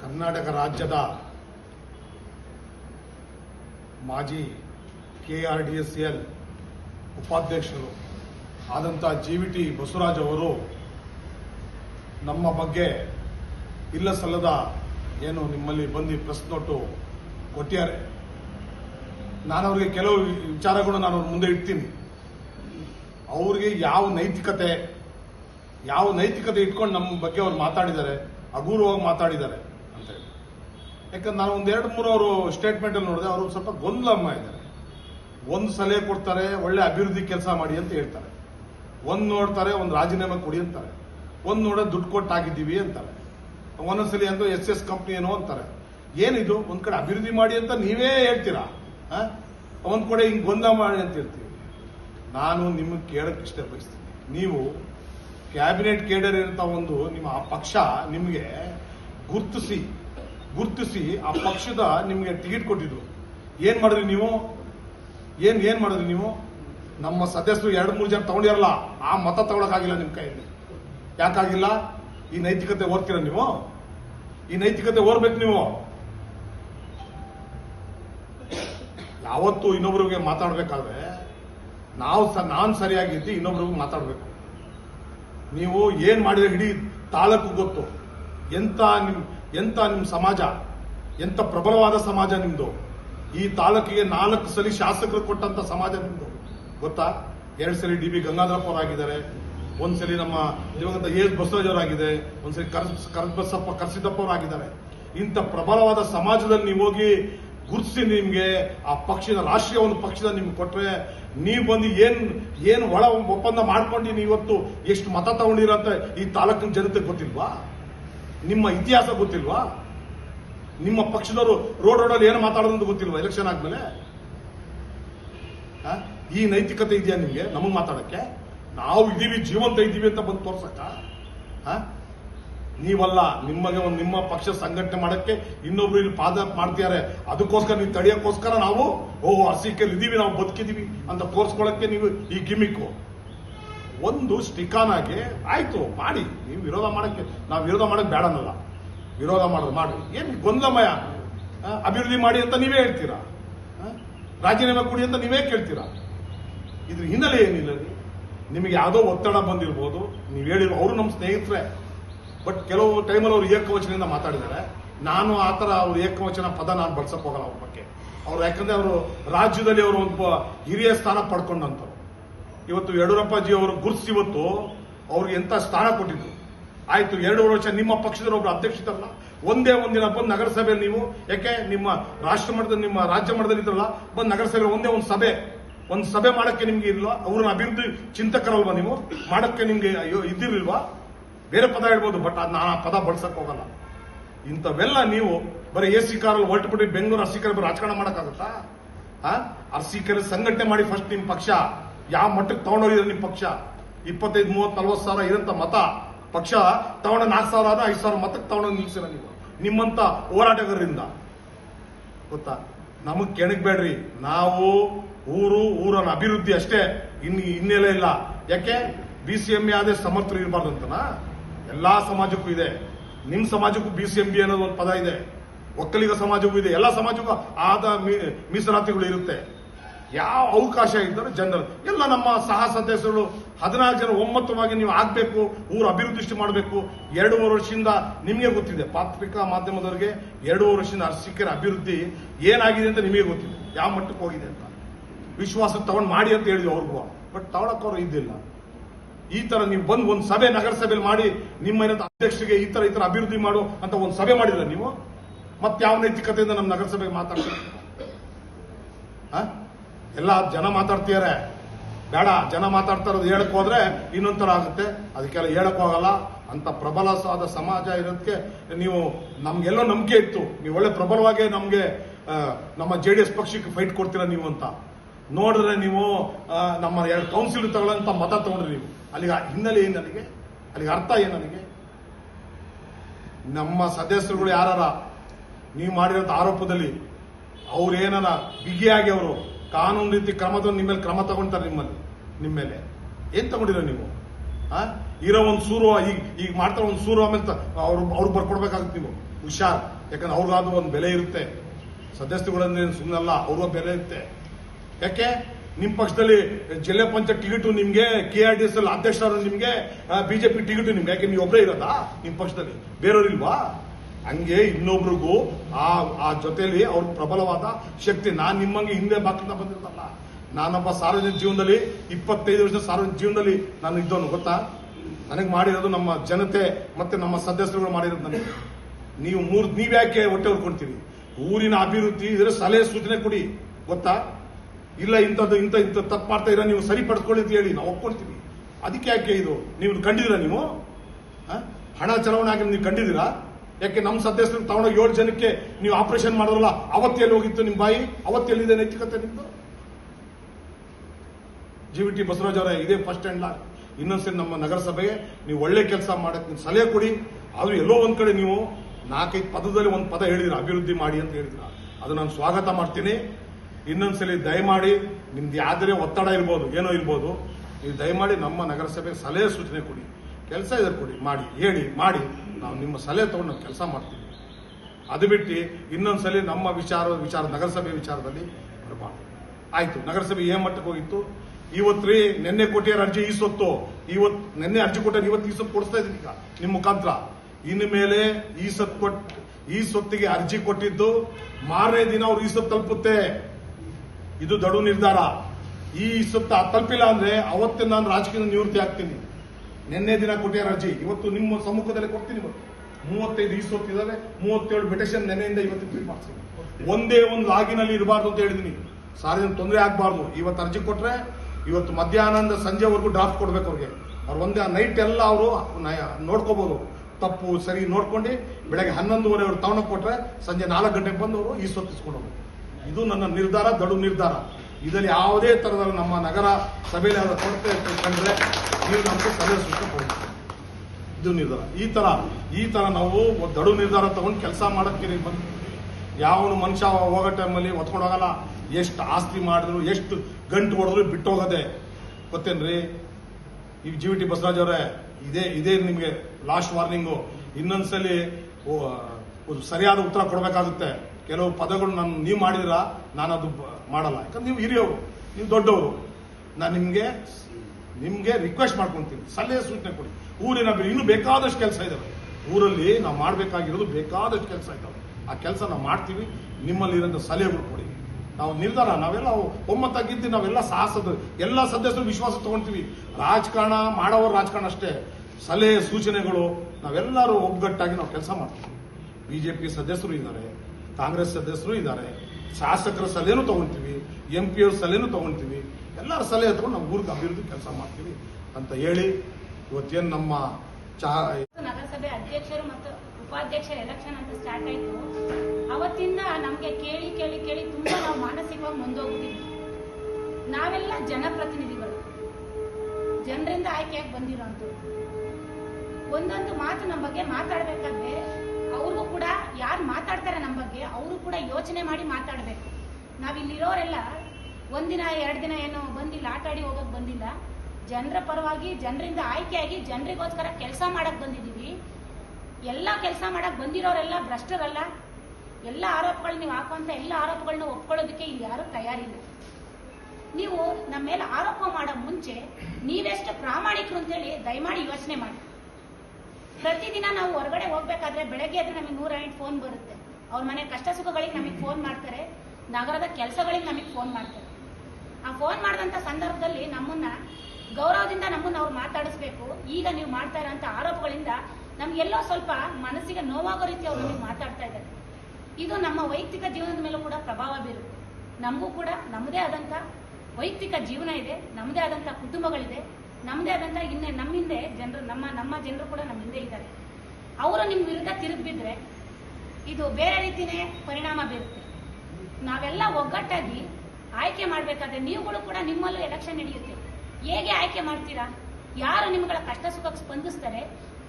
ಕರ್ನಾಟಕ ರಾಜ್ಯದ ಮಾಜಿ K D S L ಉಪಾಧ್ಯಕ್ಷರು ಆದಂಥ ಜಿ ವಿ ಟಿ ಬಸವರಾಜ್ ಅವರು ನಮ್ಮ ಬಗ್ಗೆ ಇಲ್ಲ ಸಲ್ಲದ ಏನು ನಿಮ್ಮಲ್ಲಿ ಬಂದು ಪ್ರೆಸ್ ನೋಟು ಕೊಟ್ಟಿದ್ದಾರೆ. ನಾನು ಅವರಿಗೆ ಕೆಲವು ವಿಚಾರಗಳು ನಾನು ಮುಂದೆ ಇಡ್ತೀನಿ. ಅವ್ರಿಗೆ ಯಾವ ನೈತಿಕತೆ ಯಾವ ನೈತಿಕತೆ ಇಟ್ಕೊಂಡು ನಮ್ಮ ಬಗ್ಗೆ ಅವ್ರು ಮಾತಾಡಿದ್ದಾರೆ ಅಗೂರವಾಗಿ ಮಾತಾಡಿದ್ದಾರೆ ಅಂತ ಹೇಳಿ. ಯಾಕಂದ್ರೆ ನಾನು ಒಂದು ಎರಡು ಮೂರು ಅವರು ಸ್ಟೇಟ್ಮೆಂಟ್ ಅಲ್ಲಿ ನೋಡಿದೆ, ಅವರು ಸ್ವಲ್ಪ ಗೊಂದಲಮ್ಮ ಇದ್ದಾರೆ. ಒಂದು ಸಲಹೆ ಕೊಡ್ತಾರೆ, ಒಳ್ಳೆ ಅಭಿವೃದ್ಧಿ ಕೆಲಸ ಮಾಡಿ ಅಂತ ಹೇಳ್ತಾರೆ. ಒಂದು ನೋಡ್ತಾರೆ, ಒಂದು ರಾಜೀನಾಮೆ ಕೊಡಿ ಅಂತಾರೆ. ಒಂದು ನೋಡ ದುಡ್ಡು ಕೊಟ್ಟು ಹಾಕಿದ್ದೀವಿ ಅಂತಾರೆ ಒಂದೊಂದ್ಸಲಿ ಅಂದ್ರೆ ಎಸ್ ಎಸ್ ಕಂಪ್ನಿ ಏನೋ ಅಂತಾರೆ. ಏನಿದು? ಒಂದ್ ಕಡೆ ಅಭಿವೃದ್ಧಿ ಮಾಡಿ ಅಂತ ನೀವೇ ಹೇಳ್ತೀರಾ? ಒಂದ್ ಕಡೆ ಹಿಂಗ್ ಗೊಂದಲ ಮಾಡಿ ಅಂತ ಹೇಳ್ತೀವಿ ನಾನು ನಿಮಗೆ ಕೇಳಕ್ ಇಷ್ಟಪಡಿಸ್ತೀನಿ. ನೀವು ಕ್ಯಾಬಿನೆಟ್ ಕೇಡರ್ ಇರುವಂತ ಒಂದು, ನಿಮ್ಮ ಆ ಪಕ್ಷ ನಿಮಗೆ ಗುರ್ತಿಸಿ ಗುರ್ತಿಸಿ ಆ ಪಕ್ಷದ ನಿಮಗೆ ಟಿಕೆಟ್ ಕೊಟ್ಟಿದ್ರು. ಏನ್ ಮಾಡಿದ್ರಿ ನೀವು? ಏನ್ ಏನ್ ಮಾಡಿದ್ರಿ ನೀವು? ನಮ್ಮ ಸದಸ್ಯರು ಎರಡು, ಮೂರು ಜನ ತಗೊಂಡಿರಲ್ಲ, ಆ ಮತ ತಗೊಳಕ್ಕಾಗಿಲ್ಲ ನಿಮ್ಮ ಕೈಯಲ್ಲಿ. ಯಾಕಾಗಿಲ್ಲ? ಈ ನೈತಿಕತೆ ಓದ್ತೀರ ನೀವು? ಈ ನೈತಿಕತೆ ಓರ್ಬೇಕು ನೀವು? ಯಾವತ್ತು ಇನ್ನೊಬ್ರಿಗೆ ಮಾತಾಡ್ಬೇಕಾದ್ರೆ, ನಾವು ನಾನು ಸರಿಯಾಗಿದ್ದು ಇನ್ನೊಬ್ರಿಗೆ ಮಾತಾಡಬೇಕು. ನೀವು ಏನು ಮಾಡಿದ್ರೆ ಇಡೀ ತಾಲೂಕು ಗೊತ್ತು. ಎಂತ ನಿಮ್ಮ ಎಂತ ನಿಮ್ಮ ಸಮಾಜ? ಎಂತ ಪ್ರಬಲವಾದ ಸಮಾಜ ನಿಮ್ಮದು ಈ ತಾಲೂಕಿಗೆ ನಾಲ್ಕು ಸಲ ಶಾಸಕರು ಕೊಟ್ಟಂತ ಸಮಾಜ ನಿಮ್ಮದು ಗೊತ್ತಾ? ಎರಡು ಸಲ ಡಿ ಬಿ ಗಂಗಾಧರಪ್ಪ ಅವರಾಗಿದ್ದಾರೆ ಒಂದ್ಸಲಿ ನಮ್ಮ ದಿವಂಗತ ಎ ಬಸವರಾಜ್ ಅವರಾಗಿದೆ ಒಂದ್ಸಲಿ ಕರ್ ಕರ್ಬಸಪ್ಪ ಕರ್ಸಿದ್ದಪ್ಪ ಅವರಾಗಿದ್ದಾರೆ ಇಂಥ ಪ್ರಬಲವಾದ ಸಮಾಜದಲ್ಲಿ ನೀವು ಹೋಗಿ ಗುರುತಿಸಿ ನಿಮ್ಗೆ ಆ ಪಕ್ಷದ ರಾಷ್ಟ್ರೀಯ ಒಂದು ಪಕ್ಷದ ನಿಮ್ಗೆ ಕೊಟ್ಟರೆ ನೀವು ಬಂದು ಏನ್ ಏನ್ ಒಳ ಒಪ್ಪಂದ ಮಾಡ್ಕೊಂಡು ಇವತ್ತು ಎಷ್ಟು ಮತ ತಗೊಂಡಿರಂತ ಈ ತಾಲೂಕಿನ ಜನತೆ ಗೊತ್ತಿಲ್ವಾ? ನಿಮ್ಮ ಇತಿಹಾಸ ಗೊತ್ತಿಲ್ವಾ? ನಿಮ್ಮ ಪಕ್ಷದವರು ರೋಡ್ ರೋಡಲ್ಲಿ ಏನು ಮಾತಾಡೋದು ಅಂತ ಗೊತ್ತಿಲ್ವಾ ಎಲೆಕ್ಷನ್ ಆದ್ಮೇಲೆ? ಈ ನೈತಿಕತೆ ಇದೆಯಾ ನಿಮಗೆ ನಮಗೆ ಮಾತಾಡಕ್ಕೆ? ನಾವು ಇದ್ದೀವಿ ಜೀವಂತ ಇದ್ದೀವಿ ಅಂತ ಬಂದು ತೋರ್ಸಕ್ಕ? ನೀವಲ್ಲ ನಿಮಗೆ ಒಂದು ನಿಮ್ಮ ಪಕ್ಷ ಸಂಘಟನೆ ಮಾಡಕ್ಕೆ ಇನ್ನೊಬ್ರು ಇಲ್ಲಿ ಪಾದ ಮಾಡ್ತಿದ್ದಾರೆ. ಅದಕ್ಕೋಸ್ಕರ ನೀವು ತಡೆಯೋಕ್ಕೋಸ್ಕರ ನಾವು, ಓಹೋ ಅರ್ಸಿಕೆಲ್ ಇದ್ದೀವಿ ನಾವು ಬದುಕಿದೀವಿ ಅಂತ ತೋರ್ಸ್ಕೊಳಕ್ಕೆ ನೀವು ಈ ಗಿಮಿಕ್ಕು. ಒಂದು ಸ್ಟಿಕಾನ್ ಆಗಿ ಆಯ್ತು, ಮಾಡಿ, ನೀವು ವಿರೋಧ ಮಾಡಕ್ಕೆ, ನಾವು ವಿರೋಧ ಮಾಡಕ್ ಬೇಡನಲ್ಲ ವಿರೋಧ ಮಾಡೋದು ಮಾಡಿ ಏನು ಗೊಂದಲಮಯ? ಅಭಿವೃದ್ಧಿ ಮಾಡಿ ಅಂತ ನೀವೇ ಹೇಳ್ತೀರಾ? ರಾಜೀನಾಮೆ ಕೊಡಿ ಅಂತ ನೀವೇ ಕೇಳ್ತೀರಾ? ಇದ್ರ ಹಿನ್ನೆಲೆ ಏನಿಲ್ಲ. ನಿಮಗೆ ಯಾವುದೋ ಒತ್ತಡ ಬಂದಿರ್ಬೋದು. ನೀವು ಹೇಳಿರೋ, ಅವರು ನಮ್ಮ ಸ್ನೇಹಿತರೆ ಬಟ್ ಕೆಲವು ಟೈಮಲ್ಲಿ ಅವರು ಏಕವಚನದಿಂದ ಮಾತಾಡಿದ್ದಾರೆ. ನಾನು ಆ ಥರ ಅವ್ರ ಏಕವಚನ ಪದ ನಾನು ಬಳಸಕ್ ಹೋಗಲ್ಲ ಅವ್ರ ಬಗ್ಗೆ. ಅವ್ರು ಯಾಕಂದ್ರೆ ಅವರು ರಾಜ್ಯದಲ್ಲಿ ಅವರು ಒಬ್ಬ ಹಿರಿಯ ಸ್ಥಾನ ಪಡ್ಕೊಂಡಂತ ಇವತ್ತು ಯಡಿಯೂರಪ್ಪಾಜಿ ಅವರು ಗುರ್ಸ್ ಇವತ್ತು ಅವ್ರಿಗೆ ಎಂತ ಸ್ಥಾನ ಕೊಟ್ಟಿದ್ರು. ಆಯಿತು, ಎರಡು ವರ್ಷ ನಿಮ್ಮ ಪಕ್ಷದವರು ಒಬ್ರು ಅಧ್ಯಕ್ಷರಲ್ಲ ಒಂದೇ ಒಂದಿನ ಬಂದು ನಗರಸಭೆಯಲ್ಲಿ ನೀವು ಯಾಕೆ ನಿಮ್ಮ ರಾಷ್ಟ್ರ ಮಟ್ಟದಲ್ಲಿ ನಿಮ್ಮ ರಾಜ್ಯ ಮಟ್ಟದಲ್ಲಿ ಇದ್ರಲ್ಲ, ಬಂದು ನಗರಸಭೆ ಒಂದೇ ಒಂದು ಸಭೆ. ಒಂದು ಸಭೆ ಮಾಡೋಕ್ಕೆ ನಿಮ್ಗೆ ಇಲ್ವಾ ಅವ್ರನ್ನ ಅಭಿವೃದ್ಧಿ ಚಿಂತಕರಲ್ವಾ ನೀವು? ಮಾಡೋಕ್ಕೆ ನಿಮಗೆ ಅಯ್ಯೋ ಇದ್ದಿರ್ಲಿಲ್ವಾ ಬೇರೆ ಪದ ಹೇಳ್ಬೋದು ಬಟ್ ಅದನ್ನ ನಾನು ಆ ಪದ ಬಳಸಕ್ಕೆ ಹೋಗಲ್ಲ. ಇಂಥವೆಲ್ಲ ನೀವು ಬರೀ ಎ ಸಿ ಕಾರಲ್ಲಿ ಹೊರಟುಬಿಟ್ಟು ಬೆಂಗಳೂರು ಅರ್ಸಿಕರ ರಾಜಕಾರಣ ಮಾಡಕ್ಕಾಗತ್ತಾ? ಅರ್ಸಿಕರ ಸಂಘಟನೆ ಮಾಡಿ ಫಸ್ಟ್ ನಿಮ್ಮ ಪಕ್ಷ. ಯಾವ ಮಟ್ಟಕ್ಕೆ ತಗೊಂಡೋಗಿದ್ರೆ ನಿಮ್ಮ ಪಕ್ಷ? ಇಪ್ಪತ್ತೈದು ಮೂವತ್ ನಲ್ವತ್ತು ಸಾವಿರ ಇರೋಂಥ ಮತ. ಪಕ್ಷ ತಗೊಂಡ ನಾಲ್ಕು ಸಾವಿರ ಆದ, ಐದು ಸಾವಿರ ಮತಕ್ಕೆ ತಗೊಂಡೋಗಿ ನಿಲ್ಸಿರ ನೀವು. ನಿಮ್ಮಂತ ಹೋರಾಟಗಾರರಿಂದ. ಗೊತ್ತಾ? ನಮಗೆ ಕೆಣಕ್ಬೇಡ್ರಿ ನಾವು ಊರು, ಊರನ್ನ ಅಭಿವೃದ್ಧಿ ಅಷ್ಟೇ. ಇನ್ ಇನ್ನೆಲ್ಲ ಇಲ್ಲ. ಯಾಕೆ? ಬಿ ಸಿ ಎಂ ಆದ್ರೆ ಸಮರ್ಥರು ಇರಬಾರ್ದು ಅಂತನಾ? ಎಲ್ಲಾ ಸಮಾಜಕ್ಕೂ ಇದೆ. ನಿಮ್ ಸಮಾಜಕ್ಕೂ ಬಿ ಸಿ ಎಂ ಬಿ ಅನ್ನೋದು ಒಂದು ಪದ ಇದೆ. ಒಕ್ಕಲಿಗ ಸಮಾಜಕ್ಕೂ ಇದೆ. ಎಲ್ಲ ಸಮಾಜಕ್ಕೂ ಆದ ಮೀಸಲಾತಿಗಳು ಇರುತ್ತೆ. ಯಾವ ಅವಕಾಶ ಇದ್ದರೂ ಜನರು, ಎಲ್ಲ ನಮ್ಮ ಸಹ ಸದಸ್ಯರು ಹದಿನಾಲ್ಕು ಜನ ಒಮ್ಮತವಾಗಿ ನೀವು ಆಗ್ಬೇಕು, ಊರು ಅಭಿವೃದ್ಧಿ ಮಾಡಬೇಕು, ಎರಡೂವರೆ ವರ್ಷದಿಂದ ನಿಮಗೆ ಗೊತ್ತಿದೆ. ಪಾತ್ರಿಕಾ ಮಾಧ್ಯಮದವರಿಗೆ ಎರಡೂವರೆ ವರ್ಷದಿಂದ ಅರ್ಸಿಕೆರ ಅಭಿವೃದ್ಧಿ ಏನಾಗಿದೆ ಅಂತ ನಿಮಗೆ ಗೊತ್ತಿದೆ. ಯಾವ ಮಟ್ಟಕ್ಕೆ ಹೋಗಿದೆ ಅಂತ. ವಿಶ್ವಾಸ ತಗೊಂಡು ಮಾಡಿ ಅಂತ ಹೇಳಿದ್ವಿ ಅವ್ರಿಗೂ ಬಟ್ ತಗೊಳಕ್ಕೆ ಅವರು ಇದ್ದಿಲ್ಲ. ಈ ತರ ನೀವು ಬಂದು ಒಂದು ಸಭೆ ನಗರಸಭೆಯಲ್ಲಿ ಮಾಡಿ ನಿಮ್ಮ ಏನಂತ ಅಧ್ಯಕ್ಷರಿಗೆ ಈ ತರ ಈ ತರ ಅಭಿವೃದ್ಧಿ ಮಾಡು ಅಂತ ಒಂದು ಸಭೆ ಮಾಡಿದ್ರ ನೀವು? ಮತ್ತೆ ಯಾವ ನೈತಿಕತೆಯಿಂದ ನಮ್ಮ ನಗರಸಭೆಗೆ ಮಾತಾಡ್ತಾರೆ? ಆ? ಎಲ್ಲ ಜನ ಮಾತಾಡ್ತಿದ್ದಾರೆ ಬೇಡ, ಜನ ಮಾತಾಡ್ತಾ ಇರೋದು ಹೇಳಕ್ ಹೋದ್ರೆ ಇನ್ನೊಂಥರ ಆಗುತ್ತೆ. ಅದಕ್ಕೆಲ್ಲ ಹೇಳಕ್ ಹೋಗಲ್ಲ. ಅಂತ ಪ್ರಬಲವಾದ ಸಮಾಜ ಇರೋದಕ್ಕೆ ನೀವು ನಮ್ಗೆಲ್ಲೋ ನಂಬಿಕೆ ಇತ್ತು. ನೀವು ಒಳ್ಳೆ ಪ್ರಬಲವಾಗೇ ನಮಗೆ ನಮ್ಮ ಜೆ ಡಿ ಎಸ್ ಪಕ್ಷಕ್ಕೆ ಫೈಟ್ ಕೊಡ್ತೀರಾ ನೀವು ಅಂತ. ನೋಡಿದ್ರೆ ನೀವು ನಮ್ಮ ಎರಡು ಕೌನ್ಸಿಲ್ ತಗೊಳ್ಳಂತ ಮತ ತಗೊಂಡ್ರಿ ನೀವು. ಅಲ್ಲಿಗೆ ಹಿನ್ನೆಲೆ ಏನು ನನಗೆ ಅಲ್ಲಿಗೆ ಅರ್ಥ ಏನು ನನಗೆ ನಮ್ಮ ಸದಸ್ಯರುಗಳು ಯಾರಾರ? ನೀವು ಮಾಡಿರೋಂಥ ಆರೋಪದಲ್ಲಿ ಅವ್ರೇನಾರ ಬಿಗಿಯಾಗಿ ಅವರು ಕಾನೂನು ರೀತಿ ಕ್ರಮದ ನಿಮ್ಮ ಮೇಲೆ ಕ್ರಮ ತಗೊಂತಾರೆ ನಿಮ್ಮಲ್ಲಿ, ನಿಮ್ಮ ಮೇಲೆ. ಏನ್ ತಗೊಂಡಿರೋ ನೀವು? ಆ? ಇರೋ ಒಂದು ಸೂರು, ಈಗ ಈಗ ಮಾಡ್ತಾರ ಒಂದು ಸೂರು ಆಮೇಲೆ ಅವ್ರು ಅವ್ರು ಬರ್ಕೊಡ್ಬೇಕಾಗುತ್ತೆ ನೀವು. ಹುಷಾರ್. ಯಾಕಂದ್ರೆ ಅವ್ರಿಗಾದ್ರೂ ಒಂದು ಬೆಲೆ ಇರುತ್ತೆ. ಸದಸ್ಯರುಗಳಂದ್ರೆ ಸುಮ್ಮನಲ್ಲ ಅವ್ರಿಗೂ ಬೆಲೆ ಇರುತ್ತೆ. ಯಾಕೆ? ನಿಮ್ಮ ಪಕ್ಷದಲ್ಲಿ ಜಿಲ್ಲೆ ಪಂಚಾಯತ್ ಟಿಕೆಟು ನಿಮ್ಗೆ, ಕೆ ಆರ್ ಡಿ ಎಸ್ ಅಲ್ಲಿ ಅಧ್ಯಕ್ಷ ನಿಮ್ಗೆ ಬಿಜೆಪಿ ಟಿಕೆಟ್ ನಿಮ್ಗೆ, ಯಾಕೆ ನೀವು ಒಬ್ಬರೇ ಇರೋದಾ ನಿಮ್ಮ ಪಕ್ಷದಲ್ಲಿ? ಬೇರೆಯವ್ರು ಇಲ್ವಾ? ಹಂಗೆ ಇನ್ನೊಬ್ರಿಗೂ ಆ ಆ ಜೊತೆಯಲ್ಲಿ ಅವ್ರ ಪ್ರಬಲವಾದ ಶಕ್ತಿ ನಾನ್ ನಿಮ್ಮಂಗೆ ಹಿಂದೆ ಬಾಕ್ಲಿಂದ ಬಂದಿರ್ತಲ್ಲ. ನಾನೊಬ್ಬ ಸಾರ್ವಜನಿಕ ಜೀವನದಲ್ಲಿ ಇಪ್ಪತ್ತೈದು ವರ್ಷ ಸಾರ್ವಜನಿಕ ಜೀವನದಲ್ಲಿ ನಾನು ಇದ್ದವನು, ಗೊತ್ತಾ? ನನಗೆ ಮಾಡಿರೋದು ನಮ್ಮ ಜನತೆ ಮತ್ತೆ ನಮ್ಮ ಸದಸ್ಯರುಗಳು ಮಾಡಿರೋದು ನನಗೆ. ನೀವು ಮೂರ್, ನೀವ್ಯಾಕೆ ಹೊಟ್ಟೆ ಹೊರ್ಕೊಳ್ತೀರಿ ಊರಿನ ಅಭಿವೃದ್ಧಿ ಇದ್ರೆ ಸಲಹೆ ಸೂಚನೆ ಕೊಡಿ, ಗೊತ್ತಾ? ಇಲ್ಲ, ಇಂಥದ್ದು, ಇಂಥ ಇಂಥ ತಪ್ಪು ಮಾಡ್ತಾ ಇರೋ, ನೀವು ಸರಿಪಡಿಸ್ಕೊಳ್ಳಿ ಅಂತ ಹೇಳಿ, ನಾವು ಒಪ್ಕೊಳ್ತೀವಿ. ಅದಕ್ಕೆ ಯಾಕೆ ಇದು? ನೀವು ಕಂಡಿದ್ದೀರಾ ನೀವು? ಹಣ ಚಲಾವಣೆ ಆಗಿ ನೀವು ಕಂಡಿದ್ದೀರಾ? ಯಾಕೆ ನಮ್ಮ ಸದಸ್ಯರು ತಗೊಂಡೋಗಿ ಏಳು ಜನಕ್ಕೆ ನೀವು ಆಪರೇಷನ್ ಮಾಡೋರಲ್ಲ ಅವತ್ತೆಲ್ಲಿ ಹೋಗಿತ್ತು ನಿಮ್ಮ ಬಾಯಿ? ಅವತ್ತೆಲ್ಲಿದೆ ನೈತಿಕತೆ ನಿಮ್ದು? ಜಿ ವಿ ಟಿ ಬಸವರಾಜ್ ಅವರೇ, ಇದೇ ಫಸ್ಟ್ ಹ್ಯಾಂಡ್ ಲಾಸ್ಟ್ ಇನ್ನೊಂದ್ಸರಿ ನಮ್ಮ ನಗರಸಭೆಗೆ ನೀವು ಒಳ್ಳೆ ಕೆಲಸ ಮಾಡಕ್ಕೆ ನೀವು ಸಲಹೆ ಕೊಡಿ. ಆದ್ರೂ ಎಲ್ಲೋ ಒಂದ್ ಕಡೆ ನೀವು ನಾಲ್ಕೈದು ಪದದಲ್ಲಿ ಒಂದು ಪದ ಹೇಳಿದಿರ ಅಭಿವೃದ್ಧಿ ಮಾಡಿ ಅಂತ ಹೇಳಿದಿರ ಅದು ನಾನು ಸ್ವಾಗತ ಮಾಡ್ತೀನಿ. ಇನ್ನೊಂದ್ಸಲಿ ದಯಮಾಡಿ ನಿಮ್ದು ಯಾವ್ದೇ ಒತ್ತಡ ಇರ್ಬೋದು, ಏನೋ ಇರ್ಬೋದು, ನೀವು ದಯಮಾಡಿ ನಮ್ಮ ನಗರಸಭೆಗೆ ಸಲಹೆ ಸೂಚನೆ ಕೊಡಿ. ಕೆಲಸ ಇದ್ರೆ ಕೊಡಿ, ಮಾಡಿ, ಹೇಳಿ, ಮಾಡಿ. ನಾವು ನಿಮ್ಮ ಸಲಹೆ ತೊಗೊಂಡು ನಾವು ಕೆಲಸ ಮಾಡ್ತೀವಿ. ಅದು ಬಿಟ್ಟು ಇನ್ನೊಂದ್ಸಲಿ ನಮ್ಮ ವಿಚಾರ ವಿಚಾರ, ನಗರಸಭೆ ವಿಚಾರದಲ್ಲಿ ಬರಬಾರ್ದು. ಆಯಿತು, ನಗರಸಭೆ ಏನು ಮಟ್ಟಕ್ಕೆ ಹೋಗಿತ್ತು? ಇವತ್ತು ರೀ ನಿನ್ನೆ ಕೊಟ್ಟಿರೋ ಅರ್ಜಿ ಈ ಸೊತ್ತು. ಇವತ್ತು ನಿನ್ನೆ ಅರ್ಜಿ ಕೊಟ್ಟಾರ ಇವತ್ತು ಈ ಸೊತ್ತು ಕೊಡಿಸ್ತಾ ಇದ್ದೀನಿ ಈಗ, ನಿಮ್ಮ ಮುಖಾಂತರ. ಇನ್ನು ಮೇಲೆ ಈ ಸೊತ್ತು ಕೊಟ್ಟು ಈ ಸೊತ್ತಿಗೆ ಅರ್ಜಿ ಕೊಟ್ಟಿದ್ದು ಮಾರನೇ ದಿನ ಅವ್ರು ಈ ಸೊತ್ತು ತಲುಪುತ್ತೆ. ಇದು ದಡು ನಿರ್ಧಾರ. ಈ ಸುತ್ತ ತಲುಪಿಲ್ಲ ಅಂದ್ರೆ ಅವತ್ತಿನ ನಾನು ರಾಜಕೀಯ ನಿವೃತ್ತಿ ಆಗ್ತೀನಿ. ನಿನ್ನೆ ದಿನ ಕೊಟ್ಟಿರೋ ಅರ್ಜಿ ಇವತ್ತು ನಿಮ್ಮ ಸಮ್ಮುಖದಲ್ಲಿ ಕೊಡ್ತೀನಿ ಇವತ್ತು. ಮೂವತ್ತೈದು ಈ ಸೊತ್ತು ಇದಾವೆ ಮೂವತ್ತೇಳು ಬ್ರಿಟಿಷನ್ ನೆನೆಯಿಂದ ಇವತ್ತು ಟ್ರೀಟ್ ಮಾಡ್ತೀನಿ ಒಂದೇ ಒಂದು ಲಾಗಿನಲ್ಲಿ ಇರಬಾರ್ದು ಅಂತ ಹೇಳಿದೀನಿ ಸಾರ್ವಜನಿಕ ತೊಂದರೆ ಆಗಬಾರ್ದು. ಇವತ್ತು ಅರ್ಜಿ ಕೊಟ್ರೆ ಇವತ್ತು ಮಧ್ಯಾಹ್ನದ ಸಂಜೆವರೆಗೂ ಡ್ರಾಫ್ಟ್ ಕೊಡ್ಬೇಕು ಅವ್ರಿಗೆ. ಅವ್ರು ಒಂದೇ ನೈಟ್ ಎಲ್ಲ ಅವರು ನೋಡ್ಕೋಬಹುದು ತಪ್ಪು, ಸರಿ ನೋಡ್ಕೊಂಡು ಬೆಳಗ್ಗೆ ಹನ್ನೊಂದುವರೆ ಅವ್ರು ತಗೊಂಡೋಗಿ ಕೊಟ್ರೆ ಸಂಜೆ ನಾಲ್ಕು ಗಂಟೆಗೆ ಬಂದು ಅವರು ಈ ಸೊತ್ತು ಇಸ್ಕೊಂಡು ಹೋಗ್ಬೇಕು. ಇದು ನನ್ನ ನಿರ್ಧಾರ, ದಡು ನಿರ್ಧಾರ. ಇದರಲ್ಲಿ ಯಾವುದೇ ಥರದ ನಮ್ಮ ನಗರ ಸಭೆಯಲ್ಲಿ ಅದರ ಕೊರತೆ ಕಂಡ್ರೆ ನೀವು ನಮಗೆ ಸಲಹೆ ಸೂಚನೆ ಇದು ನಿರ್ಧಾರ. ಈ ತರ ಈ ತರ ನಾವು ದಡು ನಿರ್ಧಾರ ತಗೊಂಡು ಕೆಲಸ ಮಾಡಕ್ಕೆ ನೀವು ಯಾವ ಮನುಷ್ಯ ಹೋಗೋ ಟೈಮಲ್ಲಿ ಒತ್ಕೊಂಡೋಗಲ್ಲ ಎಷ್ಟು ಆಸ್ತಿ ಮಾಡಿದ್ರು, ಎಷ್ಟು ಗಂಟು ಹೊಡೆದ್ರು ಬಿಟ್ಟು ಹೋಗೋದೆ. ಗೊತ್ತೇನ್ರಿ? ಈ ಜಿ ವಿ ಟಿ ಬಸವರಾಜ್ ಅವರೇ, ಇದೇ ಇದೇ ನಿಮಗೆ ಲಾಸ್ಟ್ ವಾರ್ನಿಂಗು ಇನ್ನೊಂದ್ಸಲಿ ಸರಿಯಾದ ಉತ್ತರ ಕೊಡಬೇಕಾಗುತ್ತೆ. ಕೆಲವು ಪದಗಳು ನಾನು ನೀವು ಮಾಡಿದ್ರ ನಾನು ಅದು ಮಾಡಲ್ಲ. ಯಾಕಂದ್ರೆ ನೀವು ಹಿರಿಯವರು, ನೀವು ದೊಡ್ಡವರು. ನಾನು ನಿಮಗೆ ನಿಮಗೆ ರಿಕ್ವೆಸ್ಟ್ ಮಾಡ್ಕೊಂತೀನಿ. ಸಲಹೆ ಸೂಚನೆ ಕೊಡಿ. ಊರಿನ ಇನ್ನೂ ಬೇಕಾದಷ್ಟು ಕೆಲಸ ಇದಾವೆ. ಊರಲ್ಲಿ ನಾವು ಮಾಡಬೇಕಾಗಿರೋದು ಬೇಕಾದಷ್ಟು ಕೆಲಸ ಇದ್ದಾವೆ ಆ ಕೆಲಸ ನಾವು ಮಾಡ್ತೀವಿ ನಿಮ್ಮಲ್ಲಿರೋಂಥ ಸಲಹೆಗಳು ಕೊಡಿ. ನಾವು ನಿರ್ಧಾರ, ನಾವೆಲ್ಲ ಒಮ್ಮತ್ತಾಗಿದ್ದು ನಾವೆಲ್ಲ ಸಾಹಸದ ಎಲ್ಲ ಸದಸ್ಯರು ವಿಶ್ವಾಸ ತಗೊಳ್ತೀವಿ ರಾಜಕಾರಣ ಮಾಡೋರು ರಾಜಕಾರಣ ಅಷ್ಟೇ. ಸಲಹೆ ಸೂಚನೆಗಳು, ನಾವೆಲ್ಲರೂ ಒಗ್ಗಟ್ಟಾಗಿ ನಾವು ಕೆಲಸ ಮಾಡ್ತೀವಿ. ಬಿಜೆಪಿ ಸದಸ್ಯರು ಇದ್ದಾರೆ ಕಾಂಗ್ರೆಸ್ ಸದಸ್ಯರು ಇದ್ದಾರೆ. ಶಾಸಕರ ಸಲಹೆನೂ ತಗೊಂತೀವಿ ಎಂ ಪಿ ಅವ್ರ ಸಲಹೆನೂ ತಗೊಂತೀವಿ. ಎಲ್ಲರ ಸಲಹೆ ತಗೊಂಡು ನಾವು ಊರಿಗೆ ಅಭಿವೃದ್ಧಿ ಕೆಲಸ ಮಾಡ್ತೀವಿ ಅಂತ ಹೇಳಿ ಇವತ್ತೇನು ನಮ್ಮ ಚಾ ನಗರಸಭೆ ಅಧ್ಯಕ್ಷರು ಮತ್ತು ಉಪಾಧ್ಯಕ್ಷರ ಎಲೆಕ್ಷನ್ ಅಂತ ಸ್ಟಾರ್ಟ್ ಆಯಿತು. ಅವತ್ತಿಂದ ನಮಗೆ ಕೇಳಿ ಕೇಳಿ ಕೇಳಿ ತುಂಬಾ ನಾವು ಮಾನಸಿಕವಾಗಿ ಮುಂದೋಗ್ತೀವಿ ನಾವೆಲ್ಲ ಜನಪ್ರತಿನಿಧಿಗಳು. ಜನರಿಂದ ಆಯ್ಕೆಯಾಗಿ ಬಂದಿರೋಂಥದ್ದು? ಒಂದೊಂದು ಮಾತು ನಮ್ಮ ಬಗ್ಗೆ ಮಾತಾಡ್ಬೇಕಾದ್ರೆ ಅವ್ರಿಗೂ ಕೂಡ ಯಾರು ಮಾತಾಡ್ತಾರೆ ನಮ್ಮ ಬಗ್ಗೆ, ಅವರು ಕೂಡ ಯೋಚನೆ ಮಾಡಿ ಮಾತಾಡಬೇಕು. ನಾವಿಲ್ಲಿರೋರೆಲ್ಲ ಒಂದಿನ ಎರಡು ದಿನ ಏನು ಬಂದಿಲ್ಲ ಆಟ ಆಡಿ ಹೋಗಕ್ ಬಂದಿಲ್ಲ. ಜನರ ಪರವಾಗಿ, ಜನರಿಂದ ಆಯ್ಕೆಯಾಗಿ, ಜನರಿಗೋಸ್ಕರ ಕೆಲಸ ಮಾಡಕ್ ಬಂದಿದ್ದೀವಿ. ಎಲ್ಲ ಕೆಲಸ ಮಾಡಕ್ ಬಂದಿರೋರೆಲ್ಲ ಭ್ರಷ್ಟರಲ್ಲ. ಎಲ್ಲ ಆರೋಪಗಳು ನೀವು ಹಾಕುವಂತ ಎಲ್ಲ ಆರೋಪಗಳನ್ನ ಒಪ್ಕೊಳ್ಳೋದಕ್ಕೆ ಇಲ್ಲಿ ಯಾರು ತಯಾರಿಲ್ಲ. ನೀವು ನಮ್ಮ ಮೇಲೆ ಆರೋಪ ಮಾಡೋ ಮುಂಚೆ ನೀವೆಷ್ಟು ಪ್ರಾಮಾಣಿಕರು ಅಂತೇಳಿ ದಯಮಾಡಿ ಯೋಚನೆ ಮಾಡಿ. ಪ್ರತಿದಿನ ನಾವು ಹೊರಗಡೆ ಹೋಗ್ಬೇಕಾದ್ರೆ ಬೆಳಗ್ಗೆ ಎದ್ದು ನಮಗೆ ನೂರ ಎಂಟು ಫೋನ್ ಬರುತ್ತೆ. ಅವ್ರ ಮನೆ ಕಷ್ಟ ಸುಖಗಳಿಗೆ ನಮಗೆ ಫೋನ್ ಮಾಡ್ತಾರೆ, ನಗರದ ಕೆಲಸಗಳಿಗೆ ನಮಗೆ ಫೋನ್ ಮಾಡ್ತಾರೆ. ಆ ಫೋನ್ ಮಾಡಿದಂಥ ಸಂದರ್ಭದಲ್ಲಿ ನಮ್ಮನ್ನ, ಗೌರವದಿಂದ ನಮ್ಮನ್ನ ಅವ್ರು ಮಾತಾಡಿಸ್ಬೇಕು. ಈಗ ನೀವು ಮಾಡ್ತಾ ಇರೋಂಥ ಆರೋಪಗಳಿಂದ ನಮ್ಗೆಲ್ಲೋ ಸ್ವಲ್ಪ ಮನಸ್ಸಿಗೆ ನೋವಾಗೋ ರೀತಿ ಅವ್ರು ನಮಗೆ ಮಾತಾಡ್ತಾ ಇದ್ದಾರೆ. ಇದು ನಮ್ಮ ವೈಯಕ್ತಿಕ ಜೀವನದ ಮೇಲೂ ಕೂಡ ಪ್ರಭಾವ ಬೀರುತ್ತೆ. ನಮಗೂ ಕೂಡ ನಮ್ಮದೇ ಆದಂಥ ವೈಯಕ್ತಿಕ ಜೀವನ ಇದೆ ನಮ್ಮದೇ ಆದಂಥ ಕುಟುಂಬಗಳಿದೆ. ನಮ್ಮದೇ ಆದಂಥ ಇನ್ನೇ ನಮ್ಮ ಹಿಂದೆ ಜನರು, ನಮ್ಮ ನಮ್ಮ ಜನರು ಕೂಡ ನಮ್ಮ ಹಿಂದೆ ಇದ್ದಾರೆ. ಅವರು ನಿಮ್ಮ ವಿರುದ್ಧ ತಿರುಗಿಬಿದ್ರೆ ಇದು ಬೇರೆ ರೀತಿನೇ ಪರಿಣಾಮ ಬೀರುತ್ತೆ. ನಾವೆಲ್ಲ ಒಗ್ಗಟ್ಟಾಗಿ ಆಯ್ಕೆ ಮಾಡಬೇಕಾದ್ರೆ ನೀವುಗಳು ಕೂಡ ನಿಮ್ಮಲ್ಲೂ ಎಲೆಕ್ಷನ್ ನಡೆಯುತ್ತೆ. ಹೇಗೆ ಆಯ್ಕೆ ಮಾಡ್ತೀರಾ? ಯಾರು ನಿಮ್ಗಳ ಕಷ್ಟ ಸುಖಕ್ಕೆ ಸ್ಪಂದಿಸ್ತಾರೆ?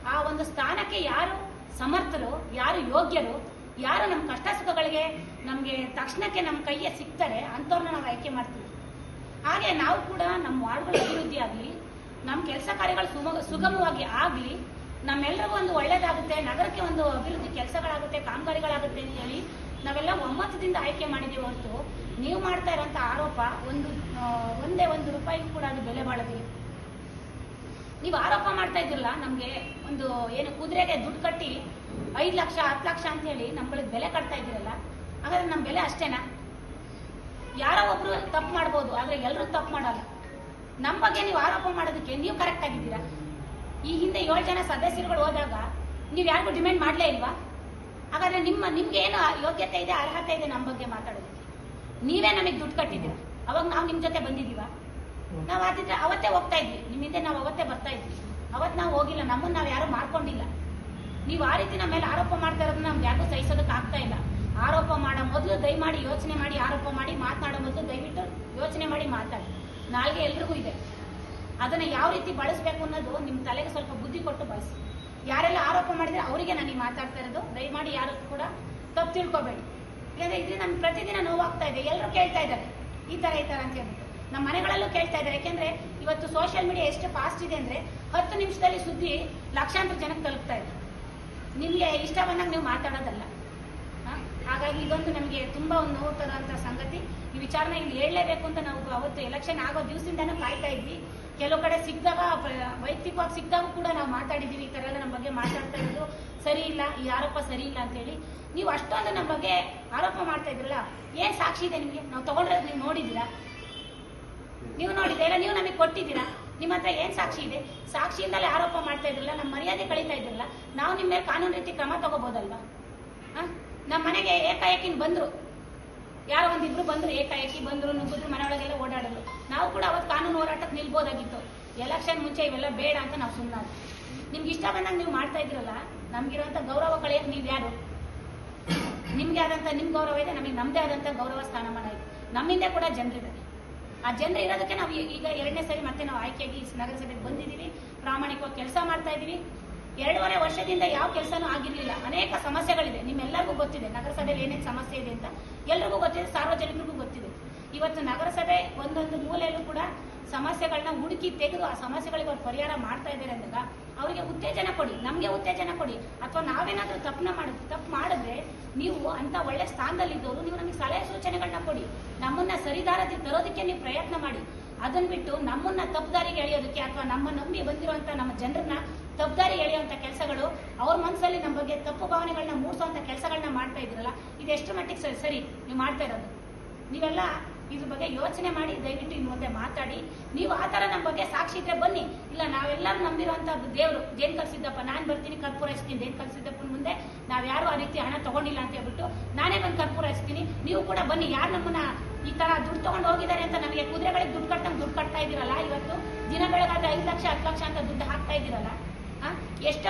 ಆ ಒಂದು ಸ್ಥಾನಕ್ಕೆ ಯಾರು ಸಮರ್ಥರು, ಯಾರು ಯೋಗ್ಯರು, ಯಾರು ನಮ್ಮ ಕಷ್ಟ ಸುಖಗಳಿಗೆ ನಮಗೆ ತಕ್ಷಣಕ್ಕೆ ನಮ್ಮ ಕೈಗೆ ಸಿಗ್ತಾರೆ, ಅಂಥವ್ರನ್ನ ನಾವು ಆಯ್ಕೆ ಮಾಡ್ತೀವಿ. ಹಾಗೆ ನಾವು ಕೂಡ ನಮ್ಮ ವಾರ್ಡ್ಗಳ ಅಭಿವೃದ್ಧಿ ಆಗಲಿ ನಮ್ಮ ಕೆಲಸ ಕಾರ್ಯಗಳು ಸುಗಮವಾಗಿ ಆಗಲಿ ನಮ್ಮೆಲ್ಲರಿಗೂ ಒಂದು ಒಳ್ಳೇದಾಗುತ್ತೆ, ನಗರಕ್ಕೆ ಒಂದು ಅಭಿವೃದ್ಧಿ ಕೆಲಸಗಳಾಗುತ್ತೆ, ಕಾಮಗಾರಿಗಳಾಗುತ್ತೆ ಅಂತ ಹೇಳಿ ನಾವೆಲ್ಲ ಒಮ್ಮತದಿಂದ ಆಯ್ಕೆ ಮಾಡಿದ್ದೀವಿ ಹೊರತು ನೀವು ಮಾಡ್ತಾ ಇರೋಂಥ ಆರೋಪ ಒಂದು ಒಂದೇ ಒಂದು ರೂಪಾಯಿಗೂ ಕೂಡ ಅದು ಬೆಲೆ ಬಾಳೋದಿಲ್ಲ. ನೀವು ಆರೋಪ ಮಾಡ್ತಾ ಇದ್ರಲ್ಲ, ನಮಗೆ ಒಂದು ಏನು ಕುದುರೆಗೆ ದುಡ್ಡು ಕಟ್ಟಿ ಐದು ಲಕ್ಷ, ಹತ್ತು ಲಕ್ಷ ಅಂತ ಹೇಳಿ ನಮ್ಗಳಿಗೆ ಬೆಲೆ ಕಟ್ತಾ ಇದ್ದೀರಲ್ಲ, ಹಾಗಾದ್ರೆ ನಮ್ಮ ಬೆಲೆ ಅಷ್ಟೇನಾ? ಯಾರೋ ಒಬ್ರು ತಪ್ಪು ಮಾಡ್ಬೋದು, ಆದರೆ ಎಲ್ಲರೂ ತಪ್ಪು ಮಾಡಲ್ಲ. ನಮ್ಮ ಬಗ್ಗೆ ನೀವು ಆರೋಪ ಮಾಡೋದಕ್ಕೆ ನೀವು ಕರೆಕ್ಟ್ ಆಗಿದ್ದೀರಾ? ಈ ಹಿಂದೆ ಏಳು ಜನ ಸದಸ್ಯರುಗಳು ಹೋದಾಗ ನೀವು ಯಾರಿಗೂ ಡಿಮ್ಯಾಂಡ್ ಮಾಡಲೇ ಇಲ್ವಾ? ಹಾಗಾದ್ರೆ ನಿಮ್ಮ, ನಿಮ್ಗೆ ಏನು ಯೋಗ್ಯತೆ ಇದೆ, ಅರ್ಹತೆ ಇದೆ ನಮ್ಮ ಬಗ್ಗೆ ಮಾತಾಡೋದಕ್ಕೆ? ನೀವೇ ನಮಗೆ ದುಡ್ಡು ಕಟ್ಟಿದ್ದೀರಾ? ಅವಾಗ ನಾವು ನಿಮ್ಮ ಜೊತೆ ಬಂದಿದ್ದೀವಾ? ನಾವು ಆದಿದ್ರೆ ಅವತ್ತೇ ಹೋಗ್ತಾ ಇದ್ವಿ. ನಿಮ್ಮ ಹಿಂದೆ ನಾವು ಅವತ್ತೇ ಬರ್ತಾ ಇದ್ವಿ. ಅವತ್ತು ನಾವು ಹೋಗಿಲ್ಲ. ನಮ್ಮನ್ನು ನಾವು ಯಾರು ಮಾಡ್ಕೊಂಡಿಲ್ಲ. ನೀವು ಆ ರೀತಿ ನಮ್ಮ ಮೇಲೆ ಆರೋಪ ಮಾಡ್ತಾ ಇರೋದನ್ನ ನಮ್ಗೆ ಯಾರಿಗೂ ಸಹಿಸೋದಕ್ಕೆ ಆಗ್ತಾ ಇಲ್ಲ. ಆರೋಪ ಮಾಡೋ ಮೊದಲು ದಯಮಾಡಿ ಯೋಚನೆ ಮಾಡಿ, ಆರೋಪ ಮಾಡಿ, ಮಾತನಾಡೋ ಮೊದಲು ದಯವಿಟ್ಟು ಯೋಚನೆ ಮಾಡಿ ಮಾತಾಡಿ. ನಾಲ್ಗೆ ಎಲ್ರಿಗೂ ಇದೆ. ಅದನ್ನ ಯಾವ ರೀತಿ ಬಳಸಬೇಕು ಅನ್ನೋದು ನಿಮ್ಮ ತಲೆಗೆ ಸ್ವಲ್ಪ ಬುದ್ಧಿ ಕೊಟ್ಟು ಬಳಸಿ. ಯಾರೆಲ್ಲ ಆರೋಪ ಮಾಡಿದ್ರೆ ಅವರಿಗೆ ನಾನು ಮಾತಾಡ್ತಾ ಇರೋದು. ದಯಮಾಡಿ ಯಾರು ಕೂಡ ತಪ್ಪು ತಿಳ್ಕೊಬೇಡಿ. ಯಾಕಂದ್ರೆ ಇದರಿಂದ ನಮ್ಗೆ ಪ್ರತಿದಿನ ನೋವಾಗ್ತಾ ಇದೆ. ಎಲ್ಲರೂ ಕೇಳ್ತಾ ಇದ್ದಾರೆ. ಈ ತರ ಈ ತರ ಅಂತ ಹೇಳ್ಬಿಟ್ಟು ನಮ್ಮ ಮನೆಗಳಲ್ಲೂ ಕೇಳ್ತಾ ಇದ್ದಾರೆ. ಯಾಕೆಂದ್ರೆ ಇವತ್ತು ಸೋಷಿಯಲ್ ಮೀಡಿಯಾ ಎಷ್ಟು ಫಾಸ್ಟ್ ಇದೆ ಅಂದ್ರೆ ಹತ್ತು ನಿಮಿಷದಲ್ಲಿ ಸುದ್ದಿ ಲಕ್ಷಾಂತರ ಜನಕ್ಕೆ ತಲುಪ್ತಾ ಇದೆ. ನಿಮಗೆ ಇಷ್ಟ ಬಂದಾಗ ನೀವು ಮಾತಾಡೋದಲ್ಲ? ಹಾಗಾಗಿ ಇದೊಂದು ನಮಗೆ ತುಂಬಾ ಒಂದು ನೋವು ತರುವಂತ ಸಂಗತಿ. ವಿಚಾರನ ಇಲ್ಲಿ ಹೇಳಲೇಬೇಕು ಅಂತ ನಾವು ಅವತ್ತು ಎಲೆಕ್ಷನ್ ಆಗೋ ದಿವಸದಿಂದಾನು ಕಾಯ್ತಾ ಇದ್ವಿ. ಕೆಲವು ಕಡೆ ಸಿಕ್ಕಿದಾಗ ವೈಯಕ್ತಿಕವಾಗಿ ಸಿಕ್ಕಿದಾಗ ಕೂಡ ನಾವು ಮಾತಾಡಿದ್ದೀವಿ. ಈ ಥರ ಎಲ್ಲ ನಮ್ಮ ಬಗ್ಗೆ ಮಾತಾಡ್ತಾ ಇರೋದು ಸರಿ ಇಲ್ಲ, ಈ ಆರೋಪ ಸರಿ ಇಲ್ಲ ಅಂತೇಳಿ ನೀವು ಅಷ್ಟೊಂದು ನಮ್ಮ ಬಗ್ಗೆ ಆರೋಪ ಮಾಡ್ತಾ ಇದ್ರಲ್ಲ ಏನು ಸಾಕ್ಷಿ ಇದೆ ನಿಮಗೆ? ನಾವು ತಗೊಂಡಿರೋದು ನೀವು ನೋಡಿದ್ದೀರಾ? ನೀವು ನೋಡಿದ್ದೀರಾ? ನೀವು ನಮಗೆ ಕೊಟ್ಟಿದ್ದೀರಾ? ನಿಮ್ಮ ಹತ್ರ ಏನು ಸಾಕ್ಷಿ ಇದೆ? ಸಾಕ್ಷಿಯಿಂದಲೇ ಆರೋಪ ಮಾಡ್ತಾ ಇದ್ರಲ್ಲ, ನಮ್ಮ ಮರ್ಯಾದೆ ಕಳೀತಾ ಇದ್ರಲ್ಲ, ನಾವು ನಿಮ್ಮ ಮೇಲೆ ಕಾನೂನು ರೀತಿ ಕ್ರಮ ತಗೋಬಹುದಲ್ವಾ ನಮ್ಮ ಮನೆಗೆ ಏಕಾಏಕಿನ ಬಂದ್ರು. ಯಾರೋ ಒಂದಿಬ್ರು ಬಂದ್ರು ಏಕಾಏಕಿ ಬಂದ್ರು, ನುಗ್ಗಿದ್ರು, ಮನೆಯೊಳಗೆಲ್ಲ ಓಡಾಡಿದ್ರು. ನಾವು ಕೂಡ ಅವತ್ತು ಕಾನೂನು ಹೋರಾಟಕ್ಕೆ ನಿಲ್ಬೋದಾಗಿತ್ತು. ಎಲೆಕ್ಷನ್ ಮುಂಚೆ ಇವೆಲ್ಲ ಬೇಡ ಅಂತ ನಾವು ಸುಮ್ಮನೆ ನಿಮ್ಗೆ ಇಷ್ಟ ಬಂದಾಗ ನೀವು ಮಾಡ್ತಾ ಇದ್ರಲ್ಲ, ನಮ್ಗಿರುವಂತ ಗೌರವ ಕಳೆಯಕ್ಕೆ ನೀವು ಯಾರು? ನಿಮ್ಗೆ ಆದಂತ ನಿಮ್ಮ ಗೌರವ ಇದೆ, ನಮಗೆ ನಮ್ಮದೇ ಆದಂಥ ಗೌರವ ಸ್ಥಾನಮಾನ ಇದೆ. ನಮ್ಮಿಂದ ಕೂಡ ಜನರಿದ್ದಾರೆ. ಆ ಜನರು ಇರೋದಕ್ಕೆ ನಾವು ಈಗ ಎರಡನೇ ಸರಿ ಮತ್ತೆ ನಾವು ಆಯ್ಕೆಯಾಗಿ ನಗರಸಭೆಗೆ ಬಂದಿದ್ದೀವಿ. ಪ್ರಾಮಾಣಿಕವಾಗಿ ಕೆಲಸ ಮಾಡ್ತಾ ಇದ್ದೀವಿ. ಎರಡೂವರೆ ವರ್ಷದಿಂದ ಯಾವ ಕೆಲಸನೂ ಆಗಿರಲಿಲ್ಲ. ಅನೇಕ ಸಮಸ್ಯೆಗಳಿದೆ. ನಿಮ್ಮೆಲ್ಲರಿಗೂ ಗೊತ್ತಿದೆ. ನಗರಸಭೆಯಲ್ಲಿ ಏನೇನು ಸಮಸ್ಯೆ ಇದೆ ಅಂತ. ಎಲ್ರಿಗೂ ಗೊತ್ತಿದೆ. ಸಾರ್ವಜನಿಕರಿಗೂ ಗೊತ್ತಿದೆ. ಇವತ್ತು ನಗರಸಭೆ ಒಂದೊಂದು ಮೂಲೆಯಲ್ಲೂ ಕೂಡ ಸಮಸ್ಯೆಗಳನ್ನ ಹುಡುಕಿ ತೆಗೆದು ಆ ಸಮಸ್ಯೆಗಳಿಗೆ ಅವ್ರು ಪರಿಹಾರ ಮಾಡ್ತಾ ಇದ್ದಾರೆ ಅಂದಾಗ ಅವರಿಗೆ ಉತ್ತೇಜನ ಕೊಡಿ. ನಮಗೆ ಉತ್ತೇಜನ ಕೊಡಿ. ಅಥವಾ ನಾವೇನಾದರೂ ತಪ್ಪನ್ನ ಮಾಡಿದ್ವಿ ತಪ್ಪು ಮಾಡಿದ್ರೆ ನೀವು ಅಂತ ಒಳ್ಳೆ ಸ್ಥಾನದಲ್ಲಿದ್ದವರು ನೀವು ನಮಗೆ ಸಲಹೆ ಸೂಚನೆಗಳನ್ನ ಕೊಡಿ. ನಮ್ಮನ್ನ ಸರಿದಾರದಿ ತರೋದಕ್ಕೆ ನೀವು ಪ್ರಯತ್ನ ಮಾಡಿ. ಅದನ್ನು ಬಿಟ್ಟು ನಮ್ಮನ್ನ ತಪ್ಪುದಾರಿಗೆ ಎಳೆಯೋದಕ್ಕೆ ಅಥವಾ ನಮ್ಮ ನಂಬಿ ಬಂದಿರುವಂಥ ನಮ್ಮ ಜನರನ್ನ ತಪ್ಪುದಾರಿ ಎಳೆಯುವಂಥ ಕೆಲಸಗಳು, ಅವ್ರ ಮನಸ್ಸಲ್ಲಿ ನಮ್ಮ ಬಗ್ಗೆ ತಪ್ಪು ಭಾವನೆಗಳನ್ನ ಮೂಡಿಸುವಂತ ಕೆಲಸಗಳನ್ನ ಮಾಡ್ತಾ ಇದ್ರಲ್ಲ ಇದು ಎಷ್ಟು ಮಟ್ಟಿಗೆ ಸರಿ ಸರಿ, ನೀವು ಮಾಡ್ತಾ ಇರೋದು. ನೀವೆಲ್ಲ ಇದ್ರ ಬಗ್ಗೆ ಯೋಚನೆ ಮಾಡಿ, ದಯವಿಟ್ಟು ಇನ್ನು ಮುಂದೆ ಮಾತಾಡಿ. ನೀವು ಆ ಥರ ನಮ್ಮ ಬಗ್ಗೆ ಸಾಕ್ಷಿ ಇದ್ರೆ ಬನ್ನಿ. ಇಲ್ಲ, ನಾವೆಲ್ಲರೂ ನಂಬಿರುವಂತ ದೇವರು, ಜೇನ್ ಕಲ್ಸಿದ್ದಪ್ಪ, ನಾನು ಬರ್ತೀನಿ, ಕರ್ಪೂರ ಹಚ್ತೀನಿ, ಜೇನ್ ಕಲ್ಸಿದ್ದಪ್ಪನ ಮುಂದೆ ನಾವು ಯಾರು ಆ ರೀತಿ ಹಣ ತಗೊಂಡಿಲ್ಲ ಅಂತ ಹೇಳ್ಬಿಟ್ಟು, ನಾನೇ ಬಂದು ಕರ್ಪೂರ ಹಚ್ತೀನಿ. ನೀವು ಕೂಡ ಬನ್ನಿ, ಯಾರು ನಮ್ಮನ್ನ ಈ ತರ ದುಡ್ಡು ತಗೊಂಡು ಹೋಗಿದ್ದಾರೆ ಅಂತ ನಮಗೆ ಕುದುರೆಗಳಿಗೆ ದುಡ್ಡು ಕಟ್ಟಂಗೆ ದುಡ್ಡು ಕಟ್ತಾ ಇದ್ದೀರಲ್ಲ ಇವತ್ತು? ದಿನ ಐದು ಲಕ್ಷ, ಹತ್ತು ಲಕ್ಷ ಅಂತ ದುಡ್ಡು ಹಾಕ್ತಾ ಇದೀರಲ್ಲ ಆ? ಎಷ್ಟೋ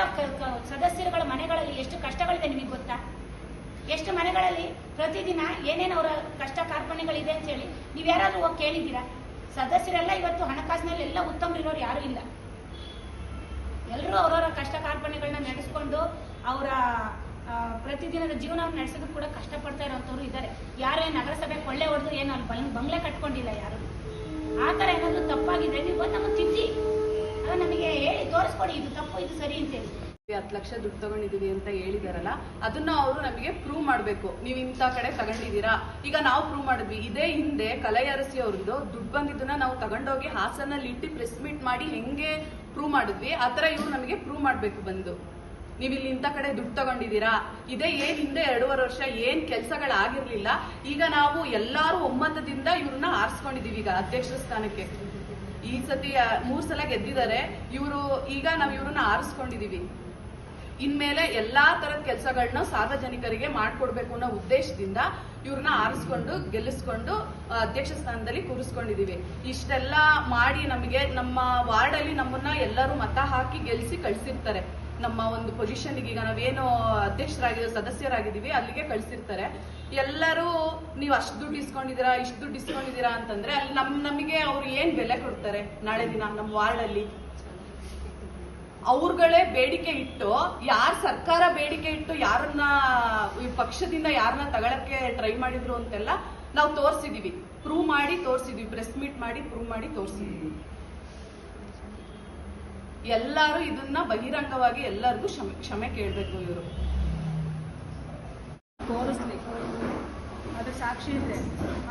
ಸದಸ್ಯರುಗಳ ಮನೆಗಳಲ್ಲಿ ಎಷ್ಟು ಕಷ್ಟಗಳಿದೆ ನಿಮಗೆ ಗೊತ್ತಾ? ಎಷ್ಟು ಮನೆಗಳಲ್ಲಿ ಪ್ರತಿದಿನ ಏನೇನು ಅವರ ಕಷ್ಟ ಕಾರ್ಪಣ್ಯಗಳಿದೆ ಅಂತ ಹೇಳಿ ನೀವು ಯಾರಾದ್ರೂ ಹೋಗಿ ಕೇಳಿದ್ದೀರಾ? ಸದಸ್ಯರೆಲ್ಲ ಇವತ್ತು ಹಣಕಾಸಿನಲ್ಲಿ ಎಲ್ಲ ಉತ್ತಮ ಇರೋರು ಯಾರು ಇಲ್ಲ. ಎಲ್ಲರೂ ಅವರವರ ಕಷ್ಟ ಕಾರ್ಪಣ್ಯಗಳನ್ನ ನಡೆಸ್ಕೊಂಡು ಅವರ ಪ್ರತಿದಿನದ ಜೀವನವನ್ನು ನಡೆಸೋದು ಕೂಡ ಕಷ್ಟಪಡ್ತಾ ಇರೋಂಥವ್ರು ಇದ್ದಾರೆ. ಯಾರು ನಗರಸಭೆ ಕೊಳ್ಳೆ ಹೊಡೆದು ಏನು ಅಲ್ಲಿ ಬಂಗ್- ಬಂಗ್ಲೆ ಕಟ್ಕೊಂಡಿಲ್ಲ ಯಾರು. ಆ ಥರ ಏನಾದರೂ ತಪ್ಪಾಗಿದೆ? ನೀವು ಬಂದು ನಮಗೆ ತಿದ್ದಿ. ಅದು ನಮಗೆ ಹೇಳಿ. ತೋರಿಸ್ಕೊಡಿ ಇದು ತಪ್ಪು, ಇದು ಸರಿ ಅಂತ ಹೇಳಿ ಹತ್ತು ಲಕ್ಷ ದುಡ್ಡು ತಗೊಂಡಿದ್ದೀವಿ ಅಂತ ಹೇಳಿದಾರಲ್ಲ, ಅದನ್ನ ಅವರು ನಮಗೆ ಪ್ರೂವ್ ಮಾಡಬೇಕು. ನೀವು ಇಂಥ ಕಡೆ ತಗೊಂಡಿದ್ದೀರಾ? ಈಗ ನಾವು ಪ್ರೂವ್ ಮಾಡಿದ್ವಿ. ಇದೇ ಹಿಂದೆ ಕಲೆಯರಸಿ ಅವ್ರದ್ದು ದುಡ್ಡು ಬಂದಿದ್ದನ್ನ ನಾವು ತಗೊಂಡೋಗಿ ಹಾಸನಲ್ಲಿ ಇಟ್ಟು ಪ್ರೆಸ್ ಮೀಟ್ ಮಾಡಿ ಹೆಂಗೆ ಪ್ರೂವ್ ಮಾಡಿದ್ವಿ, ಆ ಥರ ಇವ್ರು ನಮಗೆ ಪ್ರೂವ್ ಮಾಡಬೇಕು ಬಂದು. ನೀವು ಇಲ್ಲಿ ಇಂಥ ಕಡೆ ದುಡ್ಡು ತಗೊಂಡಿದ್ದೀರಾ? ಇದೇ ಏನ್ ಹಿಂದೆ ಎರಡೂವರೆ ವರ್ಷ ಏನ್ ಕೆಲಸಗಳಾಗಿರ್ಲಿಲ್ಲ, ಈಗ ನಾವು ಎಲ್ಲಾರು ಒಮ್ಮತದಿಂದ ಇವ್ರನ್ನ ಆರಿಸ್ಕೊಂಡಿದೀವಿ ಈಗ ಅಧ್ಯಕ್ಷರ ಸ್ಥಾನಕ್ಕೆ. ಈ ಸತಿ ಮೂರ್ ಸಲ ಗೆದ್ದಿದ್ದಾರೆ. ಇವರು, ಈಗ ನಾವು ಇವ್ರನ್ನ ಆರಿಸ್ಕೊಂಡಿದೀವಿ. ಇನ್ಮೇಲೆ ಎಲ್ಲಾ ತರದ ಕೆಲಸಗಳನ್ನ ಸಾರ್ವಜನಿಕರಿಗೆ ಮಾಡ್ಕೊಡ್ಬೇಕು ಅನ್ನೋ ಉದ್ದೇಶದಿಂದ ಇವ್ರನ್ನ ಆರಿಸ್ಕೊಂಡು, ಗೆಲ್ಲಿಸ್ಕೊಂಡು ಅಧ್ಯಕ್ಷ ಸ್ಥಾನದಲ್ಲಿ ಕೂರಿಸ್ಕೊಂಡಿದೀವಿ. ಇಷ್ಟೆಲ್ಲ ಮಾಡಿ ನಮಗೆ ನಮ್ಮ ವಾರ್ಡ್ ಅಲ್ಲಿ ನಮ್ಮನ್ನ ಎಲ್ಲರೂ ಮತ ಹಾಕಿ ಗೆಲ್ಲಿಸಿ ಕಳ್ಸಿರ್ತಾರೆ. ನಮ್ಮ ಒಂದು ಪೊಸಿಷನ್ಗೆ ಈಗ ನಾವೇನು ಅಧ್ಯಕ್ಷರಾಗಿದ್ದೀವಿ ಸದಸ್ಯರಾಗಿದ್ದೀವಿ, ಅಲ್ಲಿಗೆ ಕಳಿಸಿರ್ತಾರೆ. ಎಲ್ಲರೂ ನೀವು ಅಷ್ಟು ದುಡ್ಡು ಇಸ್ಕೊಂಡಿದ್ದೀರಾ, ಇಷ್ಟು ದುಡ್ಡು ಇಸ್ಕೊಂಡಿದ್ದೀರಾ ಅಂತಂದ್ರೆ ಅಲ್ಲಿ ನಮ್, ನಮಗೆ ಅವ್ರು ಏನ್ ಬೆಲೆ ಕೊಡ್ತಾರೆ ನಾಳೆ ದಿನ ನಮ್ಮ ವಾರ್ಡ್ ಅಲ್ಲಿ ಅವ್ರುಗಳೇ ಬೇಡಿಕೆ ಇಟ್ಟು, ಯಾರ್ ಸರ್ಕಾರ ಬೇಡಿಕೆ ಇಟ್ಟು ಯಾರನ್ನ ಈ ಪಕ್ಷದಿಂದ ಯಾರನ್ನ ತಗೊಳಕ್ಕೆ ಟ್ರೈ ಮಾಡಿದ್ರು ಅಂತೆಲ್ಲ ನಾವು ತೋರಿಸಿದೀವಿ. ಪ್ರೂವ್ ಮಾಡಿ ತೋರ್ಸಿದೀವಿ ಪ್ರೆಸ್ ಮೀಟ್ ಮಾಡಿ ಪ್ರೂವ್ ಮಾಡಿ ತೋರ್ಸಿದೀವಿ. ಎಲ್ಲರೂ ಇದನ್ನ ಬಹಿರಂಗವಾಗಿ ಎಲ್ಲರಿಗೂ ಕ್ಷಮೆ ಕ್ಷಮೆ ಕೇಳಬೇಕು ಇವರು. ಅದು ಸಾಕ್ಷಿ ಇದೆ.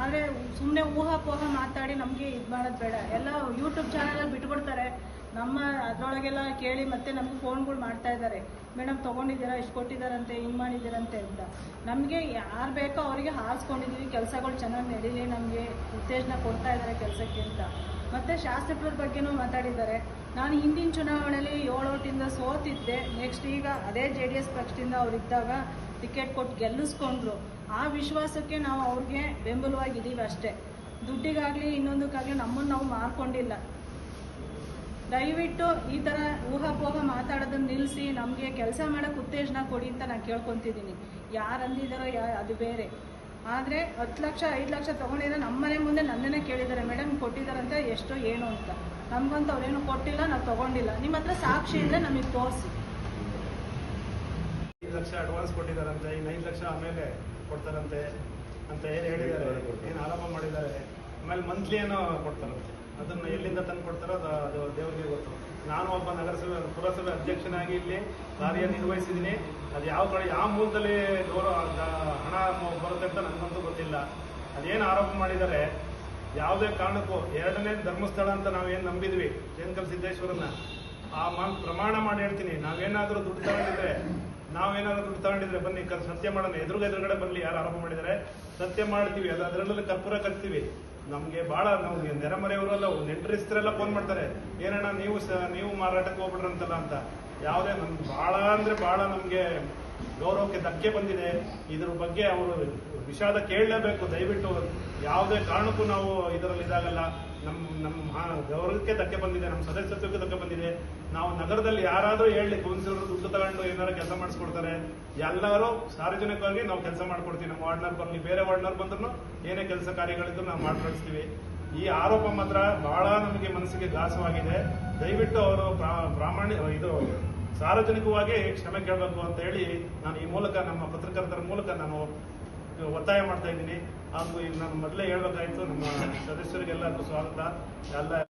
ಆದರೆ ಸುಮ್ಮನೆ ಊಹಾಪೋಹ ಮಾತಾಡಿ ನಮಗೆ ಇದು ಮಾಡೋದು ಬೇಡ. ಎಲ್ಲ ಯೂಟ್ಯೂಬ್ ಚಾನಲಲ್ಲಿ ಬಿಟ್ಬಿಡ್ತಾರೆ. ನಮ್ಮ ಅದರೊಳಗೆಲ್ಲ ಕೇಳಿ ಮತ್ತೆ ನಮಗೆ ಫೋನ್ಗಳು ಮಾಡ್ತಾ ಇದ್ದಾರೆ. ಮೇಡಮ್, ತೊಗೊಂಡಿದ್ದೀರಾ? ಇಷ್ಟು ಕೊಟ್ಟಿದ್ದಾರಂತೆ, ಹಿಂಗೆ ಮಾಡಿದ್ದೀರಂತೆ ಅಂತ. ನಮಗೆ ಯಾರು ಬೇಕೋ ಅವರಿಗೆ ಹಾರಿಸ್ಕೊಂಡಿದ್ದೀವಿ ಕೆಲಸಗಳು ಚೆನ್ನಾಗಿ ನಡೀಲಿ, ನಮಗೆ ಉತ್ತೇಜನ ಕೊಡ್ತಾ ಇದ್ದಾರೆ ಕೆಲಸಕ್ಕೆ ಅಂತ. ಮತ್ತು ಶಾಸಕರ ಬಗ್ಗೆನೂ ಮಾತಾಡಿದ್ದಾರೆ. ನಾನು ಹಿಂದಿನ ಚುನಾವಣೆಯಲ್ಲಿ ಏಳು ಓಟಿಂದ ಸೋತಿದ್ದೆ. ನೆಕ್ಸ್ಟ್ ಈಗ ಅದೇ ಜೆ ಡಿ ಎಸ್ ಪಕ್ಷದಿಂದ ಅವರಿದ್ದಾಗ ಟಿಕೆಟ್ ಕೊಟ್ಟು ಗೆಲ್ಲಿಸ್ಕೊಂಡ್ರು. ಆ ವಿಶ್ವಾಸಕ್ಕೆ ನಾವು ಅವ್ರಿಗೆ ಬೆಂಬಲವಾಗಿದ್ದೀವಿ ಅಷ್ಟೇ. ದುಡ್ಡಿಗಾಗಲಿ ಇನ್ನೊಂದಕ್ಕಾಗಲಿ ನಮ್ಮನ್ನು ನಾವು ಮಾರ್ಕೊಂಡಿಲ್ಲ. ದಯವಿಟ್ಟು ಈ ಥರ ಊಹಾಪೋಹ ಮಾತಾಡೋದನ್ನು ನಿಲ್ಲಿಸಿ ನಮಗೆ ಕೆಲಸ ಮಾಡೋಕ್ಕೆ ಉತ್ತೇಜನ ಕೊಡಿ ಅಂತ ನಾನು ಕೇಳ್ಕೊತಿದ್ದೀನಿ. ಯಾರು ಅಂದಿದ್ದಾರೋ ಯಾ, ಅದು ಬೇರೆ. ಆದರೆ ಹತ್ತು ಲಕ್ಷ, ಐದು ಲಕ್ಷ ತೊಗೊಂಡಿದ್ರೆ ನಮ್ಮ ಮನೆ ಮುಂದೆ ನನ್ನನ್ನೇ ಕೇಳಿದ್ದಾರೆ ಮೇಡಮ್ ಕೊಟ್ಟಿದ್ದಾರಂತೆ ಎಷ್ಟು ಏನು ಅಂತ. ನಮಗಂತ ಅವ್ರೇನು ಕೊಟ್ಟಿಲ್ಲ, ನಾವು ತೊಗೊಂಡಿಲ್ಲ. ನಿಮ್ಮ ಹತ್ರ ಸಾಕ್ಷಿ ಇದ್ದರೆ ನಮಗೆ ತೋರಿಸಿ. ಐದು ಲಕ್ಷ ಅಡ್ವಾನ್ಸ್ ಕೊಟ್ಟಿದ್ದಾರಂತೆ ಇನ್ನು ಲಕ್ಷ ಆಮೇಲೆ ಕೊಡ್ತಾರಂತೆ ಅಂತ ಏನು ಹೇಳಿದ್ದಾರೆ, ಏನು ಆರೋಪ ಮಾಡಿದ್ದಾರೆ, ಆಮೇಲೆ ಮಂತ್ಲಿ ಏನೋ ಕೊಡ್ತಾರಂತೆ. ಅದನ್ನು ಎಲ್ಲಿಂದ ತಂದು ಕೊಡ್ತಾರೋ ಅದು ದೇವರಿಗೆ ಗೊತ್ತು. ನಾನು ಒಬ್ಬ ನಗರಸಭೆ, ಪುರಸಭೆ ಅಧ್ಯಕ್ಷನಾಗಿ ಇಲ್ಲಿ ಕಾರ್ಯನಿರ್ವಹಿಸಿದ್ದೀನಿ ಅದು ಯಾವ ಕಡೆ, ಯಾವ ಮೂಲದಲ್ಲಿ ಗೌರವ ಹಣ ಬರುತ್ತೆ ಅಂತ ನನಗಂತೂ ಗೊತ್ತಿಲ್ಲ. ಅದೇನು ಆರೋಪ ಮಾಡಿದ್ದಾರೆ, ಯಾವುದೇ ಕಾರಣಕ್ಕೂ ಎರಡನೇ ಧರ್ಮಸ್ಥಳ ಅಂತ ನಾವೇನು ನಂಬಿದ್ವಿ ಜೇನ್ಕಲ್ ಸಿದ್ದೇಶ್ವರನ್ನ, ಆ ಮಾನ್ ಪ್ರಮಾಣ ಮಾಡಿ ಹೇಳ್ತೀನಿ. ನಾವೇನಾದರೂ ದುಡ್ಡು ತಗೊಂಡಿದ್ರೆ, ನಾವೇನಾದ್ರೂ ದುಡ್ಡು ತಗೊಂಡಿದ್ರೆ ಬನ್ನಿ ಸತ್ಯ ಮಾಡೋಣ ಎದುರುಗ ಎದುರುಗಡೆ ಬರಲಿ ಯಾರು ಆರೋಪ ಮಾಡಿದರೆ ಸತ್ಯ ಮಾಡ್ತೀವಿ ಅದು ಅದರಲ್ಲೂ ಕರ್ಪೂರ ಕತ್ತೀವಿ ನಮಗೆ ಬಹಳ ನಮಗೆ ನೆರೆಮರೆಯವರೆಲ್ಲ ನೆಂಟರಿಸ್ತರೆಲ್ಲ ಫೋನ್ ಮಾಡ್ತಾರೆ, ಏನಣ್ಣ, ನೀವು ಸ, ನೀವು ಮಾರಾಟಕ್ಕೆ ಹೋಗ್ಬಿಟ್ರಂತಲ್ಲ ಅಂತ. ಯಾವುದೇ ನಮ್ಗೆ ಬಹಳ ಅಂದ್ರೆ ಬಹಳ ನಮಗೆ ಗೌರವಕ್ಕೆ ಧಕ್ಕೆ ಬಂದಿದೆ. ಇದ್ರ ಬಗ್ಗೆ ಅವರು ವಿಷಾದ ಕೇಳಲೇಬೇಕು, ದಯವಿಟ್ಟು. ಯಾವುದೇ ಕಾರಣಕ್ಕೂ ನಾವು ಇದರಲ್ಲಿ ಇದಾಗಲ್ಲ. ನಮ್ಮ ನಮ್ಮ ಗೌರವಕ್ಕೆ ಧಕ್ಕೆ ಬಂದಿದೆ ನಮ್ಮ ಸದಸ್ಯತ್ವಕ್ಕೆ ಧಕ್ಕೆ ಬಂದಿದೆ. ನಾವು ನಗರದಲ್ಲಿ ಯಾರಾದರೂ ಹೇಳಿ ಕೌನ್ಸಿಲರ್ ದುಡ್ಡು ತಗೊಂಡು ಏನಾರು ಕೆಲಸ ಮಾಡಿಸ್ಕೊಡ್ತಾರೆ, ಎಲ್ಲರೂ ಸಾರ್ವಜನಿಕವಾಗಿ ನಾವು ಕೆಲಸ ಮಾಡ್ಕೊಡ್ತೀವಿ. ನಮ್ಮ ವಾರ್ಡ್ನರ್ ಬರಲಿ, ಬೇರೆ ವಾರ್ಡ್ನರ್ ಬಂದ್ರು ಏನೇ ಕೆಲಸ ಕಾರ್ಯಗಳಿದ್ರು ನಾವು ಮಾತಾಡಿಸ್ತೀವಿ ಈ ಆರೋಪ ಮಾತ್ರ ಬಹಳ ನಮಗೆ ಮನಸ್ಸಿಗೆ ಘಾಸವಾಗಿದೆ. ದಯವಿಟ್ಟು ಅವರು ಪ್ರಾ- ಪ್ರಾಮಾಣಿಕ ಇದು, ಸಾರ್ವಜನಿಕವಾಗಿ ಕ್ಷಮೆ ಕೇಳಬೇಕು ಅಂತ ಹೇಳಿ ನಾನು ಈ ಮೂಲಕ ನಮ್ಮ ಪತ್ರಕರ್ತರ ಮೂಲಕ ನಾನು ಒತ್ತಾಯ ಮಾಡ್ತಾ ಇದ್ದೀನಿ. ಹಾಗೂ ಈಗ ನಾನು ಮೊದಲೇ ಹೇಳ್ಬೇಕಾಯ್ತು ನಮ್ಮ ಸದಸ್ಯರಿಗೆಲ್ಲರಿಗೂ ಸ್ವಾಗತ. ಎಲ್ಲ